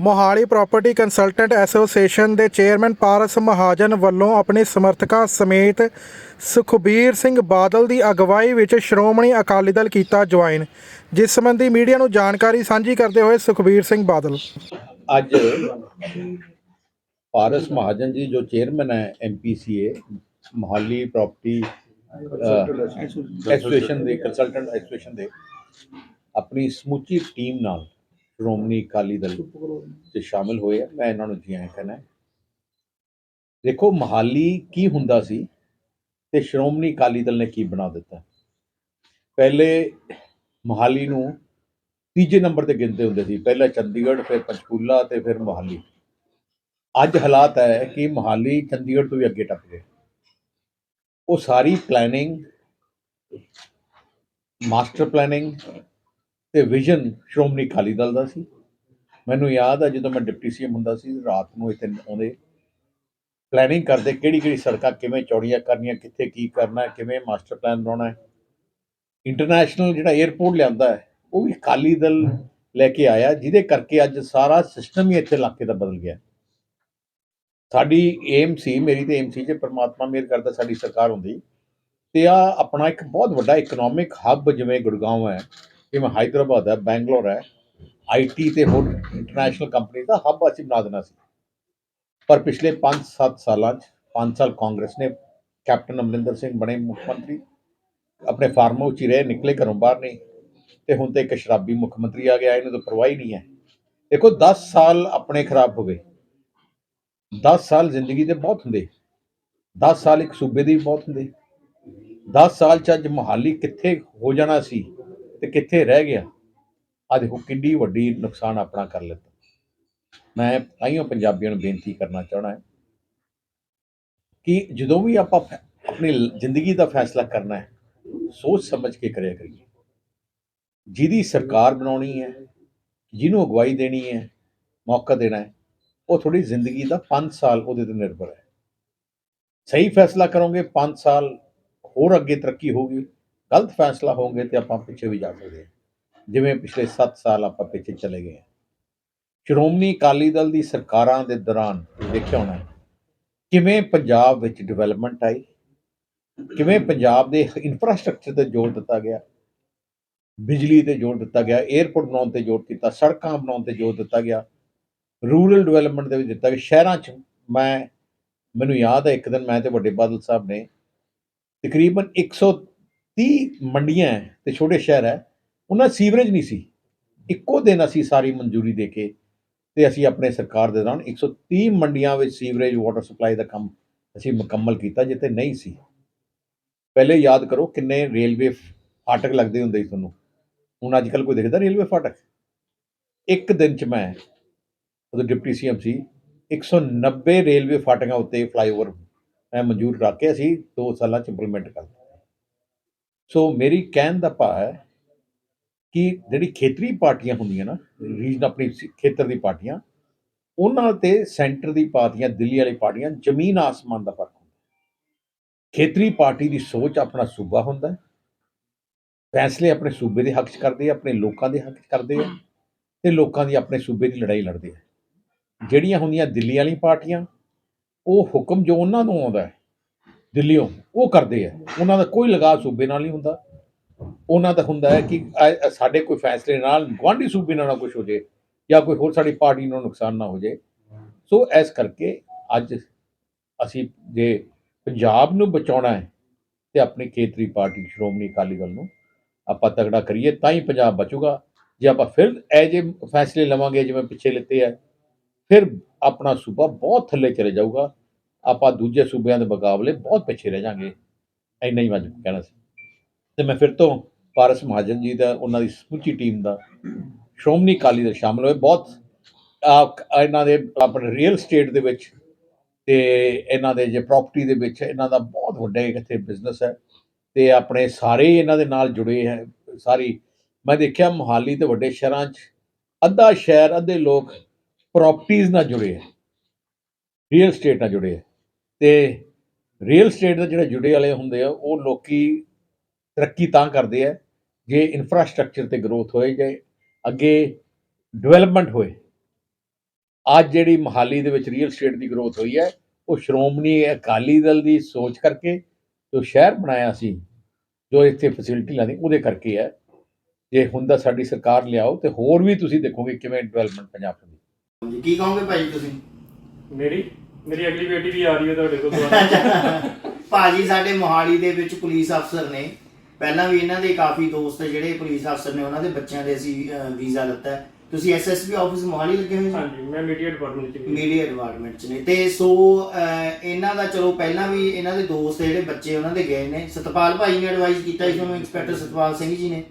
Mohali property consultant association ਦੇ chairman Paras Mahajan ਵੱਲੋਂ ਆਪਣੇ ਸਮਰਥਕਾਂ ਸਮੇਤ ਸੁਖਬੀਰ ਸਿੰਘ ਬਾਦਲ ਦੀ ਅਗਵਾਈ ਵਿੱਚ ਸ਼੍ਰੋਮਣੀ ਅਕਾਲੀ ਦਲ ਕੀਤਾ ਜੁਆਇਨ, ਜਿਸ ਸੰਬੰਧੀ ਮੀਡੀਆ ਨੂੰ ਜਾਣਕਾਰੀ ਸਾਂਝੀ ਕਰਦੇ ਹੋਏ ਸੁਖਬੀਰ ਸਿੰਘ ਬਾਦਲ। ਅੱਜ ਪਾਰਸ ਮਹਾਜਨ ਜੀ ਜੋ ਚੇਅਰਮੈਨ ਹੈ ਐਮਪੀਸੀਏ ਮੋਹਾਲੀ ਪ੍ਰਾਪਰਟੀ ਐਸੋਸੀਏਸ਼ਨ ਦੇ, ਕੰਸਲਟੈਂਟ ਐਸੋਸੀਏਸ਼ਨ ਦੇ, ਆਪਣੀ ਸਮੁੱਚੀ ਟੀਮ ਨਾਲ ਸ਼੍ਰੋਮਣੀ ਅਕਾਲੀ ਦਲ ਤੇ ਸ਼ਾਮਿਲ ਹੋਏ ਆ। ਮੈਂ ਇਹਨਾਂ ਨੂੰ ਜੀ ਆਇਆਂ ਕਹਿੰਦਾ ਦੇਖੋ ਮੋਹਾਲੀ ਕੀ ਹੁੰਦਾ ਸੀ ਤੇ ਸ਼੍ਰੋਮਣੀ ਅਕਾਲੀ ਦਲ ਨੇ ਕੀ ਬਣਾ ਦਿੱਤਾ? ਪਹਿਲੇ ਮੋਹਾਲੀ ਨੂੰ ਤੀਜੇ ਨੰਬਰ ਤੇ ਗਿਣਦੇ ਹੁੰਦੇ ਸੀ। ਪਹਿਲਾਂ ਚੰਡੀਗੜ੍ਹ ਫਿਰ ਪੰਚਕੂਲਾ ਤੇ ਫਿਰ ਮੋਹਾਲੀ। ਅੱਜ ਹਾਲਾਤ ਹੈ ਕਿ ਮੋਹਾਲੀ ਚੰਡੀਗੜ੍ਹ ਤੋਂ ਵੀ ਅੱਗੇ ਟੱਪ ਗਏ ਉਹ ਸਾਰੀ ਪਲੈਨਿੰਗ ਮਾਸਟਰ ਪਲੈਨਿੰਗ ਤੇ ਵਿਜ਼ਨ ਸ਼੍ਰੋਮਣੀ ਅਕਾਲੀ ਦਲ ਦਾ ਸੀ। ਮੈਨੂੰ ਯਾਦ ਆ ਜਦੋਂ ਮੈਂ ਡਿਪਟੀ ਸੀਐਮ ਹੁੰਦਾ ਸੀ, ਰਾਤ ਨੂੰ ਇੱਥੇ ਆਉਂਦੇ ਪਲੈਨਿੰਗ ਕਰਦੇ ਕਿਹੜੀ ਕਿਹੜੀ ਸੜਕਾਂ ਕਿਵੇਂ ਚੌੜੀਆਂ ਕਰਨੀਆਂ, ਕਿੱਥੇ ਕੀ ਕਰਨਾ, ਕਿਵੇਂ ਮਾਸਟਰ ਪਲਾਨ ਬਣਾਉਣਾ ਹੈ। ਇੰਟਰਨੈਸ਼ਨਲ ਜਿਹੜਾ 에ਅਰਪੋਰਟ ਲਿਆਂਦਾ ਹੈ, ਉਹ ਵੀ ਅਕਾਲੀ ਦਲ ਲੈ ਕੇ ਆਇਆ, ਜਿਹਦੇ ਕਰਕੇ ਅੱਜ ਸਾਰਾ ਸਿਸਟਮ ਹੀ ਇੱਥੇ ਇਲਾਕੇ ਦਾ ਬਦਲ ਗਿਆ। ਸਾਡੀ ਏਮ ਸੀ, ਮੇਰੀ ਤੇ ਏਮ ਸੀ ਜੇ ਪਰਮਾਤਮਾ ਮਿਹਰ ਕਰਦਾ ਸਾਡੀ ਸਰਕਾਰ ਹੁੰਦੀ। ਤੇ ਆ ਆਪਣਾ ਇੱਕ ਬਹੁਤ ਵੱਡਾ ਇਕਨੋਮਿਕ ਹੱਬ ਜਿਵੇਂ ਗੁੜਗਾਉਂ ਹੈ ਜਿਵੇਂ ਹਾਈਦਰਾਬਾਦ ਹੈ, ਬੈਂਗਲੌਰ ਹੈ। ਆਈਟੀ ਤੇ ਹੋਰ ਇੰਟਰਨੈਸ਼ਨਲ ਕੰਪਨੀ ਦਾ ਹੱਬ ਅਸੀਂ ਬਣਾ ਦੇਣਾ ਸੀ। ਪਰ ਪਿਛਲੇ 5-7 ਸਾਲਾਂ 'ਚ 5 ਸਾਲ ਕਾਂਗਰਸ ਨੇ ਕੈਪਟਨ ਅਮਰਿੰਦਰ ਸਿੰਘ ਬਣੇ ਮੁੱਖ ਮੰਤਰੀ, ਆਪਣੇ ਫਾਰਮ ਹਾਊਸ 'ਚ ਹੀ ਰਹੇ, ਨਿਕਲੇ, ਘਰੋਂ ਬਾਹਰ ਨਹੀਂ। ਤੇ ਹੁਣ ਤੇ ਇੱਕ ਸ਼ਰਾਬੀ ਮੁੱਖ ਮੰਤਰੀ ਆ ਗਿਆ, ਇਹਨੂੰ ਤਾਂ ਪਰਵਾਹ ਹੀ ਨਹੀਂ ਹੈ। ਦੇਖੋ 10 ਸਾਲ ਆਪਣੇ ਖਰਾਬ ਹੋ ਗਏ 10 ਸਾਲ ਜ਼ਿੰਦਗੀ ਦੇ ਬਹੁਤ ਹੁੰਦੇ। 10 ਸਾਲ ਇੱਕ ਸੂਬੇ ਦੇ ਵੀ ਬਹੁਤ ਹੁੰਦੇ। 10 ਸਾਲ ਚ ਅੱਜ ਮੋਹਾਲੀ ਕਿੱਥੇ ਹੋ ਜਾਣਾ ਸੀ? ਤੇ ਕਿੱਥੇ ਰਹਿ ਗਿਆ? ਆ ਦੇਖੋ ਕਿੰਨੀ ਵੱਡੀ ਨੁਕਸਾਨ ਆਪਣਾ ਕਰ ਲਿੱਤਾ। ਮੈਂ ਤਾਈਓ ਪੰਜਾਬੀਆਂ ਨੂੰ ਬੇਨਤੀ ਕਰਨਾ ਚਾਹਣਾ ਹੈ ਕਿ ਜਦੋਂ ਵੀ ਆਪਾਂ ਫੈ- ਆਪਣੀ ਜ਼ਿੰਦਗੀ ਦਾ ਫੈਸਲਾ ਕਰਨਾ ਹੈ, ਸੋਚ ਸਮਝ ਕੇ ਕਰਿਆ ਕਰੀਏ। ਜਿਹਦੀ ਸਰਕਾਰ ਬਣਾਉਣੀ ਹੈ, ਜਿਹਨੂੰ ਅਗਵਾਈ ਦੇਣੀ ਹੈ, ਮੌਕਾ ਦੇਣਾ ਹੈ, ਉਹ ਤੁਹਾਡੀ ਜ਼ਿੰਦਗੀ ਦਾ 5 ਸਾਲ ਉਹਦੇ ਤੇ ਨਿਰਭਰ ਹੈ। ਸਹੀ ਫੈਸਲਾ ਕਰੋਗੇ 5 ਸਾਲ ਹੋਰ ਅੱਗੇ ਤਰੱਕੀ ਹੋਊਗੀ। ਗਲਤ ਫੈਸਲਾ ਹੋਗੇ ਤੇ ਆਪਾਂ ਪਿੱਛੇ ਵੀ ਜਾ ਸਕਦੇ ਹਾਂ ਜਿਵੇਂ ਪਿਛਲੇ 7 ਸਾਲ ਆਪਾਂ ਪਿੱਛੇ ਚਲੇ ਗਏ ਹਾਂ। ਸ਼੍ਰੋਮਣੀ ਅਕਾਲੀ ਦਲ ਦੀ ਸਰਕਾਰਾਂ ਦੇ ਦੌਰਾਨ ਦੇਖਿਆ ਹੋਣਾ ਕਿਵੇਂ ਪੰਜਾਬ ਵਿੱਚ ਡਿਵੈਲਪਮੈਂਟ ਆਈ, ਕਿਵੇਂ ਪੰਜਾਬ ਦੇ ਇਨਫਰਾਸਟ੍ਰਕਚਰ ਤੇ ਜ਼ੋਰ ਦਿੱਤਾ ਗਿਆ, ਬਿਜਲੀ ਤੇ ਜ਼ੋਰ ਦਿੱਤਾ ਗਿਆ 에ਅਰਪੋਰਟ ਬਣਾਉਣ ਤੇ ਜ਼ੋਰ ਕੀਤਾ ਸੜਕਾਂ ਬਣਾਉਣ ਤੇ ਜ਼ੋਰ ਦਿੱਤਾ ਗਿਆ ਰੂਰਲ ਡਿਵੈਲਪਮੈਂਟ ਦੇ ਵੀ ਦਿੱਤਾ ਗਿਆ ਸ਼ਹਿਰਾਂ 'ਚ ਮੈਂ, ਮੈਨੂੰ ਯਾਦ ਹੈ, ਇੱਕ ਦਿਨ ਮੈਂ ਤੇ ਵੱਡੇ ਬਾਦਲ ਸਾਹਿਬ ਨੇ ਤਕਰੀਬਨ 130 ਮੰਡੀਆਂ ਹੈ ਤੇ ਛੋਟੇ ਸ਼ਹਿਰ ਹੈ, ਉਹਨਾਂ ਸੀਵਰੇਜ ਨਹੀਂ ਸੀ। ਇੱਕੋ ਦਿਨ ਅਸੀਂ ਸਾਰੀ ਮਨਜ਼ੂਰੀ ਦੇ ਕੇ ਤੇ ਅਸੀਂ ਆਪਣੇ ਸਰਕਾਰ ਦੇ ਦੌਰਾਨ 130 ਮੰਡੀਆਂ ਵਿੱਚ ਸੀਵਰੇਜ ਵਾਟਰ ਸਪਲਾਈ ਦਾ ਕੰਮ ਅਸੀਂ ਮੁਕੰਮਲ ਕੀਤਾ ਜਿੱਥੇ ਨਹੀਂ ਸੀ। ਪਹਿਲੇ ਯਾਦ ਕਰੋ ਕਿੰਨੇ ਰੇਲਵੇ ਫਾਟਕ ਲੱਗਦੇ ਹੁੰਦੇ ਸੀ ਤੁਹਾਨੂੰ। ਹੁਣ ਅੱਜ ਕੱਲ ਕੋਈ ਦੇਖਦਾ ਰੇਲਵੇ ਫਾਟਕ? ਇੱਕ ਦਿਨ ਚ ਮੈਂ ਉਦੋਂ ਡਿਪਟੀ ਸੀਐਮ ਸੀ 190 ਰੇਲਵੇ ਫਾਟਕਾਂ ਉੱਤੇ ਫਲਾਈਓਵਰ ਮੈਂ ਮਨਜ਼ੂਰ ਕਰਾ ਕੇ ਅਸੀਂ 2 ਸਾਲਾਂ ਚ ਇੰਪਲੀਮੈਂਟ ਕਰ ਦਿੱਤਾ। ਸੋ ਮੇਰੀ ਕਹਿਣ ਦਾ ਭਾਵ ਹੈ ਕਿ ਜਿਹੜੀ ਖੇਤਰੀ ਪਾਰਟੀਆਂ ਹੁੰਦੀਆਂ ਨਾ ਰੀਜਨ ਆਪਣੀ ਖੇਤਰ ਦੀ ਪਾਰਟੀਆਂ ਉਹਨਾਂ ਤੇ ਸੈਂਟਰ ਦੀ ਪਾਰਟੀਆਂ ਦਿੱਲੀ ਵਾਲੀ ਪਾਰਟੀਆਂ ਜ਼ਮੀਨ ਆਸਮਾਨ ਦਾ ਫ਼ਰਕ ਹੁੰਦਾ। ਖੇਤਰੀ ਪਾਰਟੀ ਦੀ ਸੋਚ ਆਪਣਾ ਸੂਬਾ ਹੁੰਦਾ। ਫੈਸਲੇ ਆਪਣੇ ਸੂਬੇ ਦੇ ਹੱਕ 'ਚ ਕਰਦੇ ਆ ਆਪਣੇ ਲੋਕਾਂ ਦੇ ਹੱਕ 'ਚ ਕਰਦੇ ਆ ਤੇ ਲੋਕਾਂ ਦੀ ਆਪਣੇ ਸੂਬੇ ਦੀ ਲੜਾਈ ਲੜਦੇ ਆ। ਜਿਹੜੀਆਂ ਹੁੰਦੀਆਂ ਦਿੱਲੀ ਵਾਲੀ ਪਾਰਟੀਆਂ ਉਹ ਹੁਕਮ ਜੋ ਉਹਨਾਂ ਨੂੰ ਆਉਂਦਾ ਹੈ ਦਿੱਲੀੋਂ ਉਹ ਕਰਦੇ ਆ। ਉਹਨਾਂ ਦਾ ਕੋਈ ਲਗਾਅ ਸੂਬੇ ਨਾਲ ਨਹੀਂ ਹੁੰਦਾ। ਉਹਨਾਂ ਦਾ ਹੁੰਦਾ ਹੈ ਕਿ ਸਾਡੇ ਕੋਈ ਫੈਸਲੇ ਨਾਲ ਗੁਆਂਢੀ ਸੂਬੇ ਨਾਲ ਨਾ ਕੁਝ ਹੋ ਜੇ ਜਾਂ ਕੋਈ ਹੋਰ ਸਾਡੀ ਪਾਰਟੀ ਨੂੰ ਨੁਕਸਾਨ ਨਾ ਹੋ ਜੇ। ਸੋ ਇਸ ਕਰਕੇ ਅੱਜ ਅਸੀਂ ਜੇ ਪੰਜਾਬ ਨੂੰ ਬਚਾਉਣਾ ਹੈ ਤੇ ਆਪਣੀ ਖੇਤਰੀ ਪਾਰਟੀ, ਸ਼੍ਰੋਮਣੀ ਅਕਾਲੀ ਦਲ ਨੂੰ ਆਪਾਂ ਤਗੜਾ ਕਰੀਏ, ਤਾਂ ਹੀ ਪੰਜਾਬ ਬਚੂਗਾ। ਜੇ ਆਪਾਂ ਫਿਰ ਇਹ ਜੇ ਫੈਸਲੇ ਲਵਾਂਗੇ, ਜਿਵੇਂ ਪਿੱਛੇ ਲਿੱਤੇ ਆ ਫਿਰ ਆਪਣਾ ਸੂਬਾ ਬਹੁਤ ਥੱਲੇ ਚਲੇ ਜਾਊਗਾ। ਆਪਾਂ ਦੂਜੇ ਸੂਬਿਆਂ ਦੇ ਮੁਕਾਬਲੇ ਬਹੁਤ ਪਿੱਛੇ ਰਹਿ ਜਾਾਂਗੇ। ਇੰਨਾ ਹੀ ਮੈਂ ਕਹਿਣਾ ਸੀ। ਤੇ ਮੈਂ ਫਿਰ ਤੋਂ ਪਾਰਸ ਮਹਾਜਨ ਜੀ ਦਾ, ਉਹਨਾਂ ਦੀ ਸਮੁੱਚੀ ਟੀਮ ਦਾ, ਸ਼੍ਰੋਮਣੀ ਅਕਾਲੀ ਦਲ ਸ਼ਾਮਲ ਹੋਏ। ਬਹੁਤ ਇਹਨਾਂ ਦੇ ਆਪਣੇ ਰੀਅਲ ਸਟੇਟ ਦੇ ਵਿੱਚ ਤੇ ਇਹਨਾਂ ਦੇ ਜੇ ਪ੍ਰਾਪਰਟੀ ਦੇ ਵਿੱਚ ਇਹਨਾਂ ਦਾ ਬਹੁਤ ਵੱਡਾ ਇੱਕ ਇੱਥੇ ਬਿਜ਼ਨਸ ਹੈ ਤੇ ਆਪਣੇ ਸਾਰੇ ਇਹਨਾਂ ਦੇ ਨਾਲ ਜੁੜੇ ਹੈ। ਸਾਰੀ, ਮੈਂ ਦੇਖਿਆ ਮੁਹਾਲੀ ਤੇ ਵੱਡੇ ਸ਼ਹਿਰਾਂ 'ਚ ਅੱਧਾ ਸ਼ਹਿਰ, ਅੱਧੇ ਲੋਕ ਪ੍ਰਾਪਰਟੀਆਂ ਨਾਲ ਜੁੜੇ ਹੈ। ਰੀਅਲ ਸਟੇਟ ਨਾਲ ਜੁੜੇ ਹੈ। ਤੇ ਰੀਅਲ ਸਟੇਟ ਦੇ ਜਿਹੜੇ ਜੁੜੇ ਵਾਲੇ ਹੁੰਦੇ ਆ ਉਹ ਲੋਕੀ ਤਰੱਕੀ ਤਾਂ ਕਰਦੇ ਆ ਜੇ ਇਨਫਰਾਸਟ੍ਰਕਚਰ ਤੇ ਗਰੋਥ ਹੋਏ ਜੇ ਅੱਗੇ ਡਿਵੈਲਪਮੈਂਟ ਹੋਏ। ਅੱਜ ਜਿਹੜੀ ਮਹਾਲੀ ਦੇ ਵਿੱਚ ਰੀਅਲ ਸਟੇਟ ਦੀ ਗਰੋਥ ਹੋਈ ਹੈ ਉਹ ਸ਼੍ਰੋਮਣੀ ਅਕਾਲੀ ਦਲ ਦੀ ਸੋਚ ਕਰਕੇ ਜੋ ਸ਼ਹਿਰ ਬਣਾਇਆ ਸੀ ਜੋ ਇੱਥੇ ਫੈਸਿਲਿਟੀ ਲਾਦੀ ਉਹਦੇ ਕਰਕੇ ਹੈ। ਜੇ ਹੁੰਦਾ ਸਾਡੀ ਸਰਕਾਰ ਲਿਆਓ ਤੇ ਹੋਰ ਵੀ ਤੁਸੀਂ ਦੇਖੋਗੇ ਕਿਵੇਂ ਡਿਵੈਲਪਮੈਂਟ ਪੰਜਾਬ ਦੀ ਕੀ ਕਹੋਗੇ ਭਾਈ ਤੁਸੀਂ? ਮੇਰੀ? ਮੇਰੀ ਅਗਲੀ ਬੇਟੀ ਵੀ ਆ ਰਹੀ ਹੈ ਤੁਹਾਡੇ ਕੋਲ ਭਾਜੀ ਸਾਡੇ ਮੋਹਾਲੀ ਦੇ ਵਿੱਚ ਪੁਲਿਸ ਅਫਸਰ ਨੇ ਪਹਿਲਾਂ ਵੀ ਇਹਨਾਂ ਦੇ ਕਾਫੀ ਦੋਸਤ ਜਿਹੜੇ ਪੁਲਿਸ ਅਫਸਰ ਨੇ ਉਹਨਾਂ ਦੇ ਬੱਚਿਆਂ ਦੇ ਅਸੀਂ ਵੀਜ਼ਾ ਹੈ। ਤੁਸੀਂ ਐਸਐਸਪੀ ਆਫਿਸ ਮੋਹਾਲੀ ਲੱਗੇ ਹੋਏ ਜੀ ਹਾਂਜੀ ਮੈਂ ਮੀਡੀਆ ਡਿਪਾਰਟਮੈਂਟ ਚ ਮੀਡੀਆ ਡਿਪਾਰਟਮੈਂਟ ਚ ਨੇ। ਤੇ ਸੋ ਇਹਨਾਂ ਦਾ ਚਲੋ ਪਹਿਲਾਂ ਵੀ ਇਹਨਾਂ ਦੇ ਦੋਸਤ ਜਿਹੜੇ ਬੱਚੇ ਉਹਨਾਂ ਦੇ ਗਏ ਨੇ। ਸਤਪਾਲ ਭਾਈ ਨੇ ਐਡਵਾਈਸ ਕੀਤਾ ਇਸ ਨੂੰ ਇੰਸਪੈਕਟਰ ਸਤਪਾਲ ਸਿੰਘ ਜੀ ਨੇ।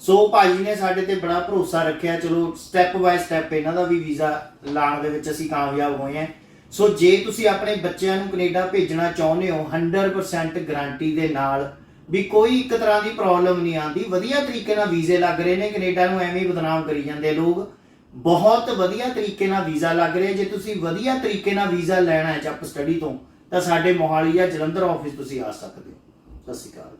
ਸੋ ਭਾਜੀ ਨੇ ਸਾਡੇ ਤੇ ਬੜਾ ਭਰੋਸਾ ਰੱਖਿਆ। ਚਲੋ ਸਟੈਪ ਬਾਏ ਸਟੈਪ ਇਹਨਾਂ ਦਾ ਵੀ ਵੀਜ਼ਾ ਲਾਉਣ ਦੇ ਵਿੱਚ ਅਸੀਂ ਕਾਮਯਾਬ ਹੋਏ ਹਾਂ। ਸੋ ਜੇ ਤੁਸੀਂ ਆਪਣੇ ਬੱਚਿਆਂ ਨੂੰ ਕੈਨੇਡਾ ਭੇਜਣਾ ਚਾਹੁੰਦੇ ਹੋ 100% ਗਾਰੰਟੀ ਦੇ ਨਾਲ ਵੀ ਕੋਈ ਇੱਕ ਤਰ੍ਹਾਂ ਦੀ ਪ੍ਰੋਬਲਮ ਨਹੀਂ ਆਂਦੀ ਵਧੀਆ ਤਰੀਕੇ ਨਾਲ ਵੀਜ਼ੇ ਲੱਗ ਰਹੇ ਨੇ, ਕੈਨੇਡਾ ਨੂੰ ਐਵੇਂ ਹੀ ਬਦਨਾਮ ਕਰੀ ਜਾਂਦੇ ਲੋਕ। ਬਹੁਤ ਵਧੀਆ ਤਰੀਕੇ ਨਾਲ ਵੀਜ਼ਾ ਲੱਗ ਰਿਹਾ। ਜੇ ਤੁਸੀਂ ਵਧੀਆ ਤਰੀਕੇ ਨਾਲ ਵੀਜ਼ਾ ਲੈਣਾ ਹੈ ਜੱਪ ਸਟੱਡੀ ਤੋਂ, ਤਾਂ ਸਾਡੇ ਮੋਹਾਲੀ ਜਾਂ ਜਲੰਧਰ ਆਫਿਸ ਤੁਸੀਂ ਆ ਸਕਦੇ ਹੋ। ਸਤਿ ਸ਼੍ਰੀ ਅਕਾਲ